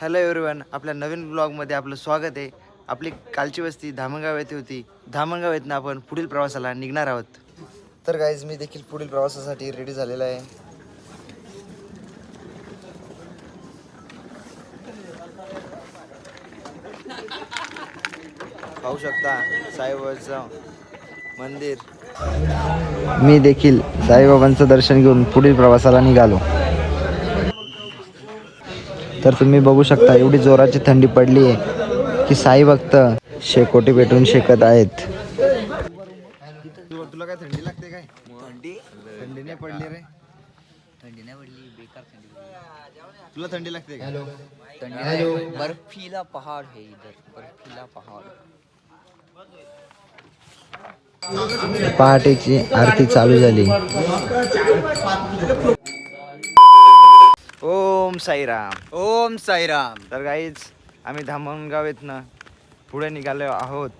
Hello everyone आपल्या नवीन ब्लॉगमध्ये आपलं स्वागत आहे. आपली कालची वस्ती धामणगाव येथे होती. धामणगाव येथनं आपण पुढील प्रवासाला निघणार आहोत. तर गाईज मी देखील पुढील प्रवासासाठी रेडी झालेला आहे. पाहू शकता साईबाबाचं मंदिर. मी देखील साईबाबांचं दर्शन घेऊन पुढील प्रवासाला निघालो. तर तुम्ही बघू शकता एवढी जोराची थंडी पडली आहे की साई भक्त शेकोटी पेटून शेकत आहेत. तुला काय थंडी लागते काय? थंडी? थंडी नाही पडली रे. थंडी नाही पडली बेकार थंडी तुला थंडी लागते का थंडी बर्फीला पहाड़ है इधर बर्फीला पहाड़. पहाटेची आरती चालू झाली. ओम साईराम. ओम साईराम. तर गाईज आम्ही धामणगाव येतनं पुढे निघालो आहोत.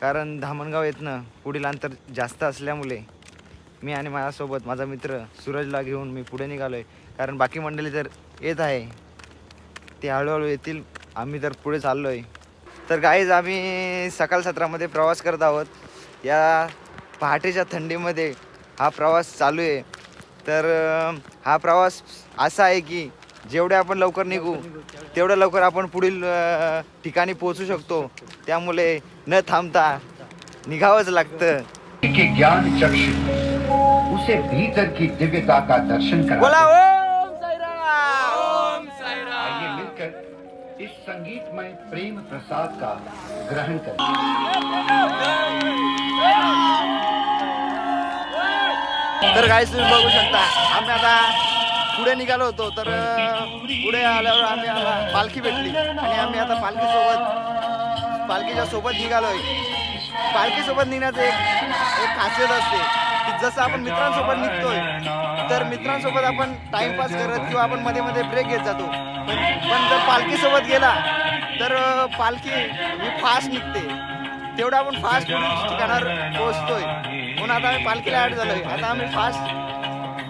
कारण धामणगाव येतनं पुढील अंतर जास्त असल्यामुळे मी आणि माझ्यासोबत माझा मित्र सूरजला घेऊन मी पुढे निघालो आहे कारण बाकी मंडळी तर येत आहे ते हळूहळू येतील. आम्ही तर पुढे चाललो आहे तर गाईज आम्ही सकाळ सत्रामध्ये प्रवास करत आहोत. या पहाटेच्या थंडीमध्ये हा प्रवास चालू आहे. तर हा प्रवास असा आहे की जेवढे आपण लवकर निघू तेवढं लवकर आपण पुढील ठिकाणी पोहोचू शकतो. त्यामुळे न थांबता निघावंच लागतं. के ज्ञान चक्षु उसे भीतर की दिव्यता का दर्शन करा बोला ओम साईराम! आइए मिलकर इस संगीतमय प्रेम प्रसाद का ग्रहण करें। तर काय तुम्ही बघू शकता आम्ही आता पुढे निघालो होतो तर पुढे आल्यावर आम्ही आम्हाला पालखी भेटली. आणि आम्ही आता पालखीसोबत पालखीच्या सोबत निघालोय. पालखीसोबत निघण्याचं एक एक खासियत असते की जसं आपण मित्रांसोबत निघतोय तर मित्रांसोबत आपण टाइमपास करत किंवा आपण मध्ये मध्ये ब्रेक घेत जातो. पण जर पालखीसोबत गेला तर पालखी ही फास्ट निघते. तेवढं आपण फास्ट ठिकाणावर पोहोचतोय. म्हणून आता आम्ही पालखीला ऍड झालोय. आता आम्ही फास्ट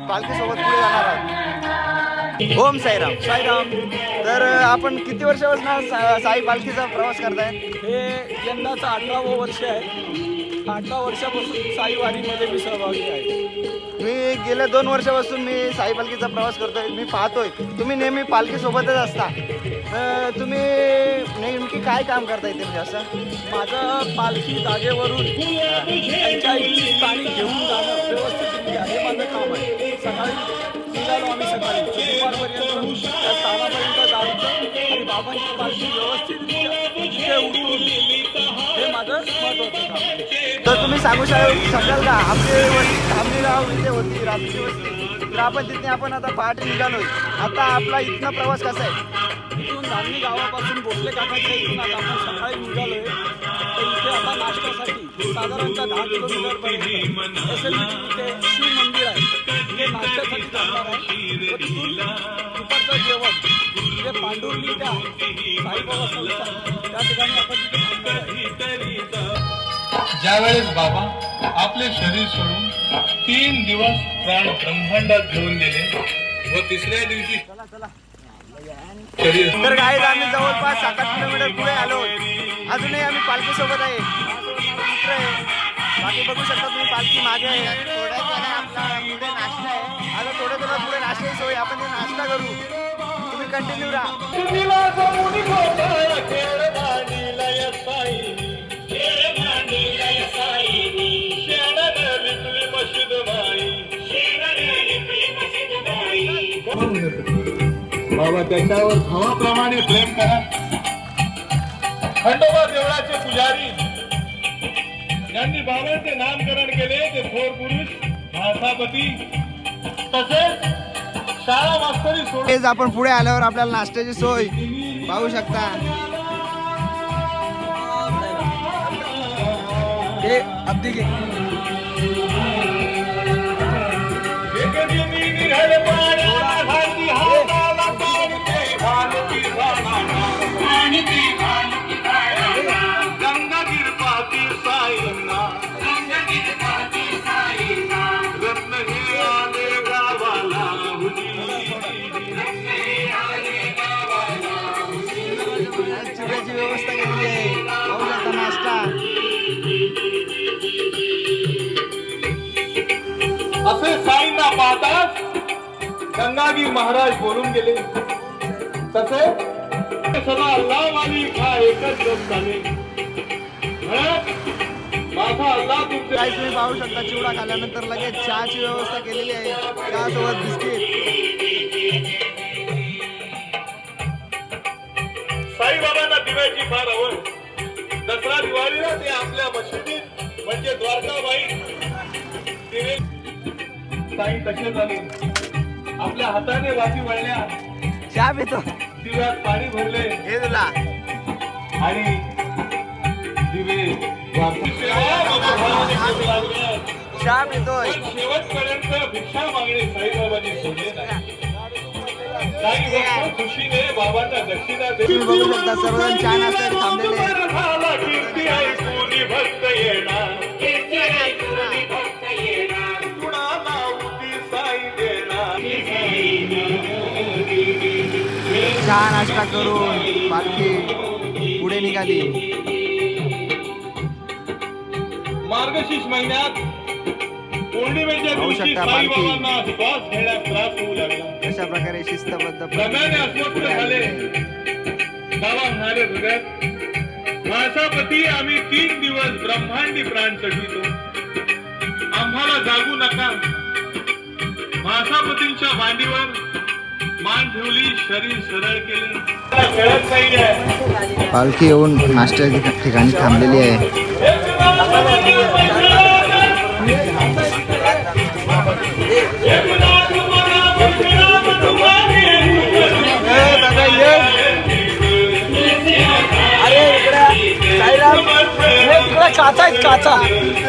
पालखीसोबत पुढे जाणार आहोत. ओम साईराम. साईराम तर आपण किती वर्षापासून सा- साई पालखीचा प्रवास करताय? हे यंदाचं अठरावं वर्ष आहे. अठरा वर्षापासून साईवारीमध्ये मी सहभागी आहे. मी गेल्या दोन वर्षापासून मी साई पालखीचा प्रवास करतोय. मी पाहतोय. तुम्ही नेहमी पालखीसोबतच असता. तुम्ही नेमकी काय काम करता इथे? म्हणजे असं? माझं पालखी जागेवरून त्यांच्या स्थानी घेऊन जाणं व्यवस्थितरित्या हे माझं काम आहे. सकाळी निघालो आम्ही सकाळी. दुपारपर्यंत त्या स्थानापर्यंत जायचं आणि बाबांची पालखी व्यवस्थितरित्या तिथे उतरून तर तुम्ही सांगू शकाल का? आमचे वस्ती धामणी गाव इथे होती रात्रीची वस्ती तर आपण तिथे आपण आता पहाटे निघालो आता आपला इथनं प्रवास कसा आहे? इथून धामणी गावापासून भोसले काकाच्या इथून आता आपण सकाळी निघालोय. तर इथे आता नाश्त्यासाठी साधारणतः दहा किलोमीटर पर्यंत एस एल इथे शिव मंदिर आहे. ते नाश्त्यासाठी जाणार आहे. तिथून दुपारचं जेवण. जे पांडुर्ली त्या साईबाबा संस्था ज्यावेळेस बाबा आपले शरीर सोडून तीन दिवस प्राण ब्रह्मांडात घेऊन गेले व तिसऱ्या दिवशी तर काय आम्ही जवळपास सात आठ किलोमीटर पुढे आलो. अजूनही आम्ही पालखी सोबत आहे. मित्र आहे. बाकी बघू शकता तुम्ही पालखी मागे आहे. थोड्या आपला पुढे नाश्ता आहे. आता थोड्या थोडा पुढे नाश्त्याची सोय. आपण नाश्ता करू. तुम्ही कंटिन्यू राहा. बाबा त्याच्यावर भावाप्रमाणे प्रेम करा. खंडोबा देवळाचे पुजारी. यांनी बाबांचे नामकरण केले ते थोर पुरुष भासापती. तसेच शाळा मास्तरी सोडून आपण पुढे आल्यावर आपल्याला नाश्त्याची सोय. पाहू शकता. हे अगदी गंगाजी महाराज बोलून गेले. तसे सदा अल्लाहवाली हा एकच जप चाले म्हणत, माझा अल्लाह तुमचे काही तुम्ही पाहू शकता चिवडा खाल्ल्यानंतर लगेच चहाची व्यवस्था केलेली आहे. चहासोबत बिस्किट. साईबाबांना दिव्याची फार आवड. दसरा दिवाळीला ते आपल्या मशिदीत म्हणजे द्वारकाबाई दिवे साई तसे झाले आपल्या हाताने वाती वळल्या. चहा पितो. दिव्यात पाणी भरले. हे तुला. आणि दिवे चहा पितोय. शेवटपर्यंत भिक्षा मागणे साईबाबांनी सोडले नाही. काही भक्त खुशीने बाबांना दक्षिणा तुम्ही बघू शकता सर्वजण चहा नाश्त्यासाठी थांबलेले कीर्ती ऐकून भक्त येणार चहा नाश्ता करून पालखी पुढे निघाली. मार्गशीर्ष महिन्यात शकता पालखी. होऊ अशा प्रकारे शिस्तबद्ध माणसापती आम्ही तीन दिवस ब्रह्मांडी प्राण चढवितो. आम्हाला जागू नका. माणसापतींच्या मांडीवर मान ठेवली शरीर सरळ केले. पालखी येऊन नाश्त्याच्या ठिकाणी थांबलेली आहे. हे इकडे काचा आहेत काचा.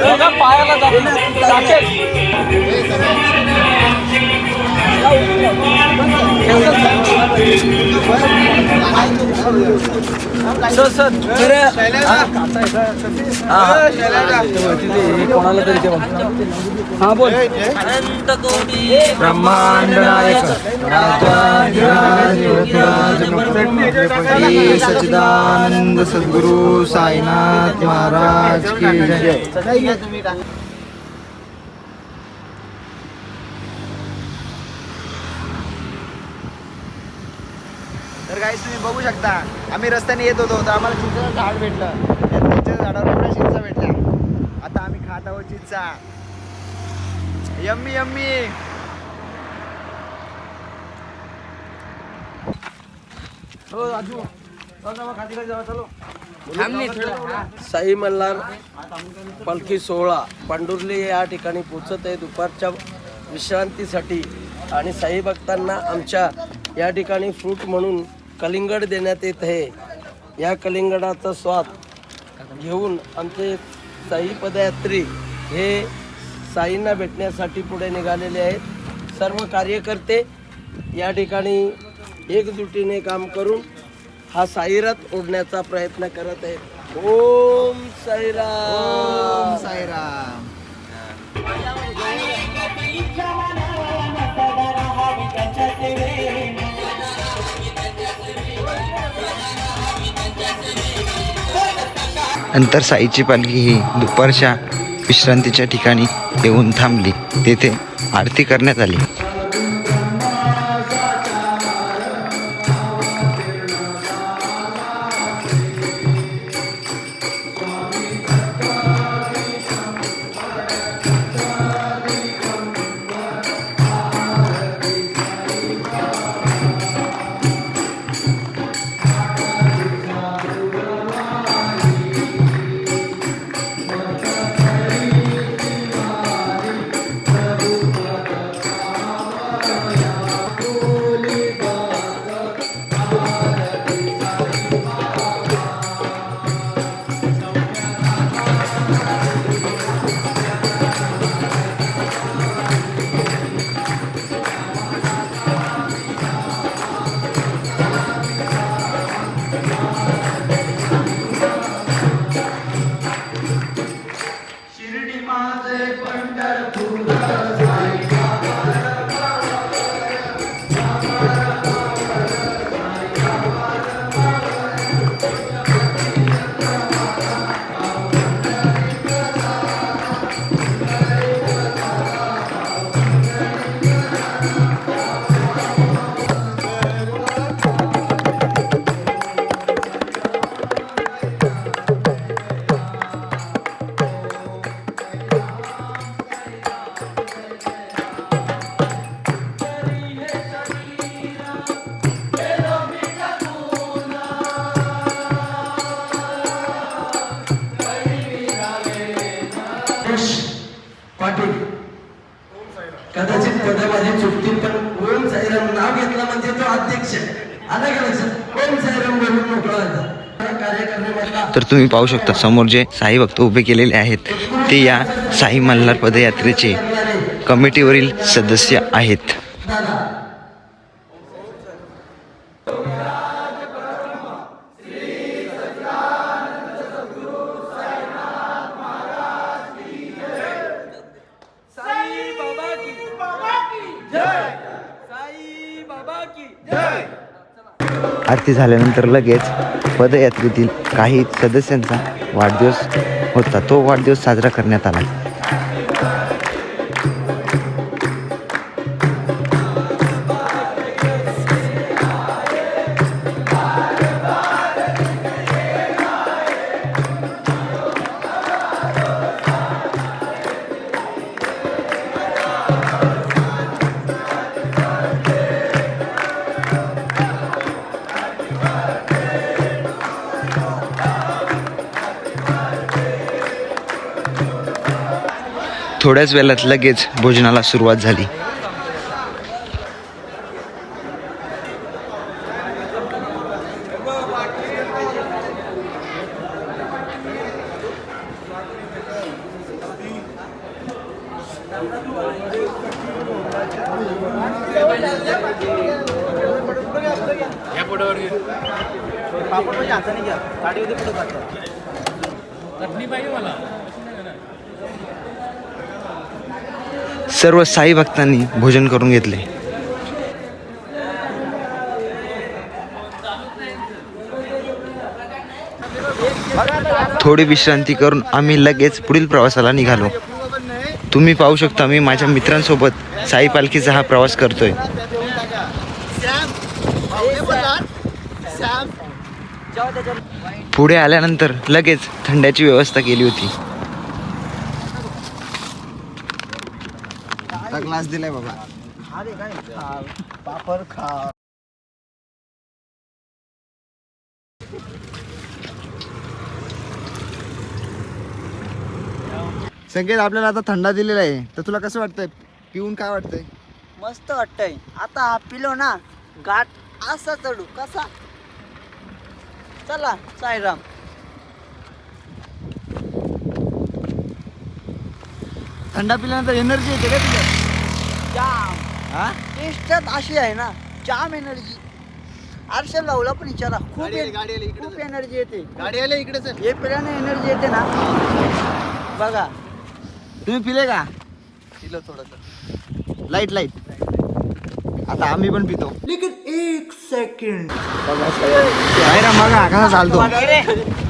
बघा पायाला जातो सर सर कोणाला तरी ते हा बोल. ब्रह्मांड नायक सच्चिदानंद सद्गुरु साईनाथ महाराज की जय. तर काही तुम्ही बघू शकता आम्ही रस्त्याने येत होतो तर आम्हाला चिंचेचं झाड भेटलं. त्या चिंचेच्या झाडावर एवढ्या चिंचा भेटल्या. आता आम्ही खात आहोत चिंचा. Yummy yummy. साई मल्हार पालखी सोहळा. पांडुर्ली या ठिकाणी पोचत आहे दुपारच्या विश्रांतीसाठी. आणि साई भक्तांना आमच्या या ठिकाणी फ्रूट म्हणून कलिंगड देण्यात येत आहे. या कलिंगडाचा स्वाद घेऊन आमचे साई पदयात्री हे साईंना भेटण्यासाठी पुढे निघालेले आहेत. सर्व कार्यकर्ते या ठिकाणी एकजुटीने काम करून हा साईरथ ओढण्याचा प्रयत्न करत आहेत. ओम साईराम. ओम साईराम. नंतर साईची पालखी ही दुपारच्या विश्रांतीच्या ठिकाणी येऊन थांबली. तेथे आरती करण्यात आली. Senhor. पाटील. कदाचित पदं माझे चुकतील पण ओम साईराम नाव घेतला म्हणजे तो अध्यक्ष आला का लक्षात? ओम साईराम म्हणून मोकळा तर तुम्ही पाहू शकता समोर जे साई भक्त उभे केलेले आहेत ते या साई मल्हार पदयात्रेचे कमिटीवरील सदस्य आहेत. आरती झाल्यानंतर लगेच पदयात्रेतील काही सदस्यांचा वाढदिवस होता. तो वाढदिवस साजरा करण्यात आला. थोड्याच वेळात लगेच भोजनाला सुरुवात झाली. सर्व साई भक्तांनी भोजन करून घेतले. थोडी विश्रांती करून आम्ही लगेच पुढील प्रवासाला निघालो. तुम्ही पाहू शकता मी माझ्या मित्रांसोबत साई पालखीचा हा प्रवास करतोय. पुढे आल्यानंतर लगेच थंड्याची व्यवस्था केली होती. ग्लास दिलाय बाबा. पापड खा संकेत आपल्याला आता थंडा दिलेला आहे. तर तुला कसं वाटतंय? पिऊन काय वाटतंय? मस्त वाटतंय. आता हा पिलो ना घाट असा चढू. कसा? चला साईराम. थंडा पिल्यानंतर एनर्जी येते का तुझ्या जाम. हा? टेस्टच अशी आहे ना जाम एनर्जी आरशल लावला पण विचारा खूप गाडी आली, एन- गाडी आली, इकडे खूप चल. एनर्जी येते. गाडी आले इकडे हे पिल्याने एनर्जी येते ना. बघा. तुम्ही पिले का? पिलो थोडस. लाइट लाइट आता आम्ही पण पितो. एक सेकंड साईराम बघा कसा चालतो.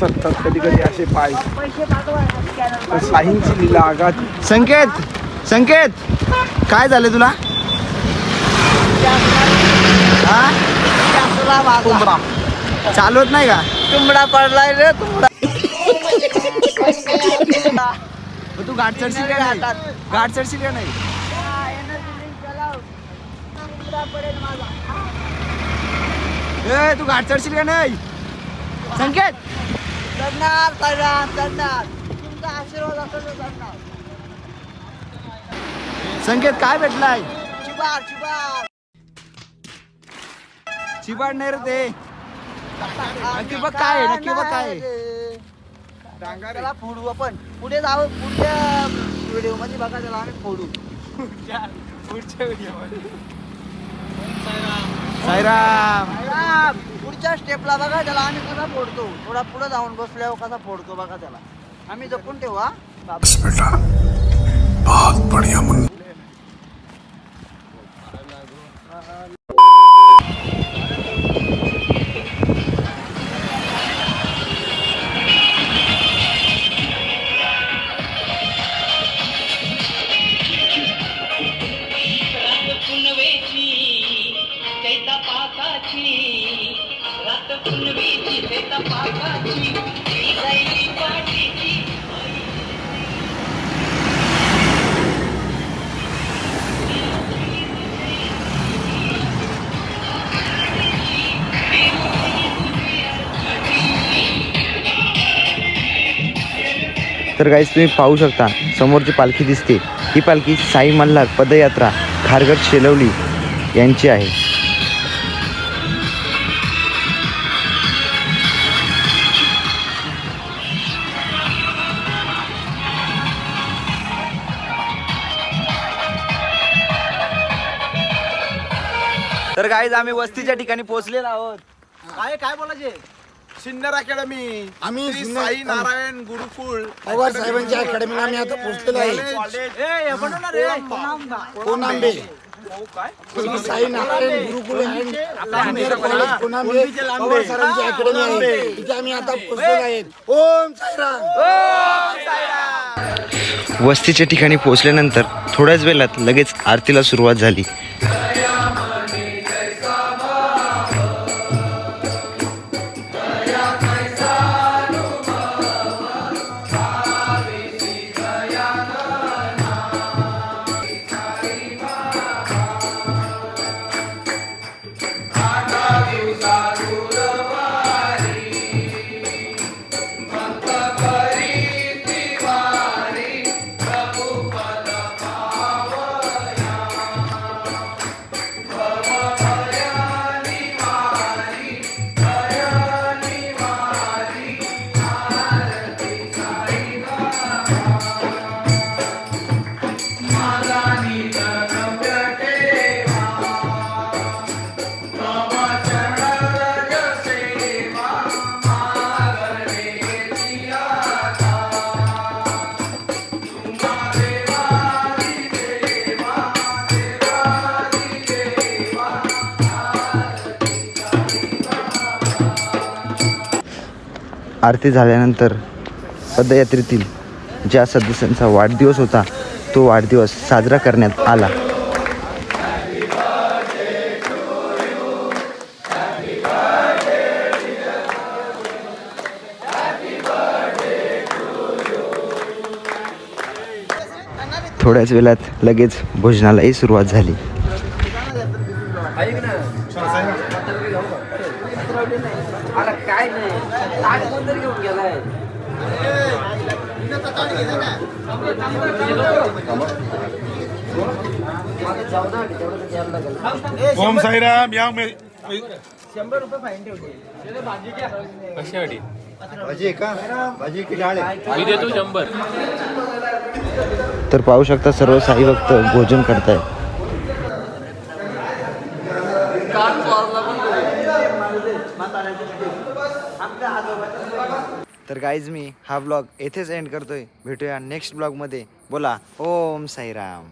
थकतात कधी कधी असे पाय. पैसे पाठवा साईंची लीला आगात संकेत संकेत काय झालं तुला? हा? तुंबडा चालवत नाही का? तुंबडा पडलाय रे तुंबडा मग तू गाठ चढशील का नाही? गाठ चढशील का नाही? ए तू गाठ चढशील का नाही? संकेत. चढणार चढणार चढणार तुमचा आशीर्वाद असेल चढणार संकेत काय भेटलाय? चिबार चिबार चिबाड नाही रे ते. नक्की बघ काय आहे, नक्की बघ काय आहे. त्याला फोडू आपण. पुढे जाऊ पुढच्या व्हिडिओमध्ये बघा त्याला आम्ही फोडू. साईराम. राम, पुढच्या स्टेपला बघा त्याला आम्ही कसा फोडतो थोडा पुढे जाऊन बसल्यावर कसा फोडतो बघा त्याला आम्ही जपून ठेवा हा बहुत बढ़िया तर गाईज तुम्ही पाहू शकता समोरची पालखी दिसते. ही पालखी साई मल्हार पदयात्रा खारगड शेलवली यांची आहे. तर गाईज आम्ही वस्तीच्या ठिकाणी पोहोचलेलो आहोत. काय काय बोलायचे? सिन्नर अकॅडमी. आम्ही श्री सिन्नर- साई नारायण गुरुकुल पवार साहेबांच्या अकॅडमीला आम्ही आता पोहोचलेलो आहे. Konambe Shri Sai Narayan Gurukul and junior college Konambe Pawar सरांची अकॅडमी आहे. इथे आम्ही आता पोहोचलेलो आहेत ओम साईराम. वस्तीच्या ठिकाणी पोहोचल्यानंतर थोड्याच वेळात लगेच आरतीला सुरुवात झाली. आरती झाल्यानंतर पदयात्रेतील ज्या सदस्यांचा वाढदिवस होता तो वाढदिवस साजरा करण्यात आला. थोड्याच वेळात लगेच भोजनालाही सुरुवात झाली अरे काय नाही ताट कोणतरी घेऊन गेलाय ओम साईराम या तर पाहू शकता सर्व साई भक्त भोजन करतायत. तर गाईज मी हा ब्लॉग येथेच एंड करतोय. भेटूया नेक्स्ट ब्लॉगमध्ये बोला ओम साईराम.